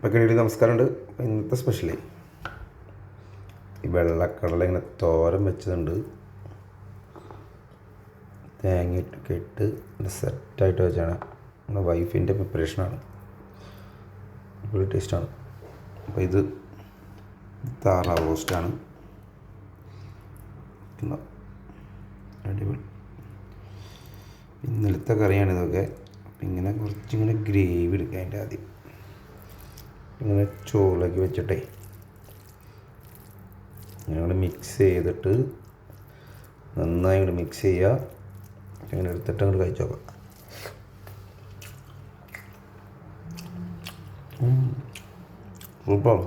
പക്കടി നമസ്കാരമുണ്ട്. അപ്പോൾ ഇന്നത്തെ സ്പെഷ്യലേ ഈ വെള്ളക്കടല ഇങ്ങനെ തോരൻ വെച്ചതുണ്ട്. തേങ്ങയിട്ടൊക്കെ ഇട്ട് സെറ്റായിട്ട് വെച്ചാണ്. നമ്മുടെ വൈഫിന്റെ പ്രിപ്പറേഷനാണ് ഒരു ടേസ്റ്റാണ് അപ്പോൾ ഇത് താറാവ് റോസ്റ്റാണ് അടിപൊളി. ഇന്നലത്തെ കറിയാണ് ഇതൊക്കെ. അപ്പം ഇങ്ങനെ കുറച്ചിങ്ങനെ ഗ്രേവി എടുക്കുക അതിന്റെ ആദ്യം. ഇങ്ങനെ ചോറിലേക്ക് വെച്ചിട്ടേ ഞങ്ങൾ മിക്സ് ചെയ്തിട്ട് നന്നായി ഇങ്ങോട്ട് മിക്സ് ചെയ്യുക. അങ്ങനെ എടുത്തിട്ട് അങ്ങോട്ട് കഴിച്ചു നോക്കാം. സൂപ്പർ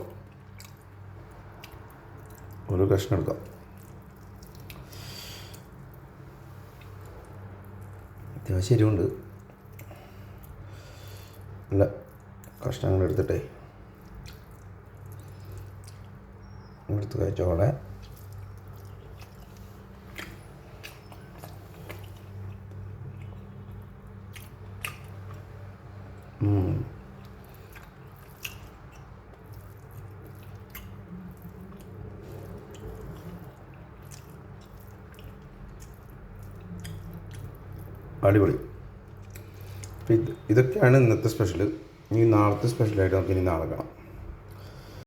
ഒരു കഷ്ണം എടുക്കാം. അത്യാവശ്യം എരിവുണ്ട്. അല്ല കഷ്ണങ്ങൾ എടുത്തിട്ടേ. എടുത്ത് കഴിച്ചോളെ അടിപൊളി. ഇതൊക്കെയാണ് ഇന്നത്തെ സ്പെഷ്യൽ ഇനി നാളത്തെ സ്പെഷ്യലായിട്ട് നമുക്ക് ഇനി നാളെ കാണാം.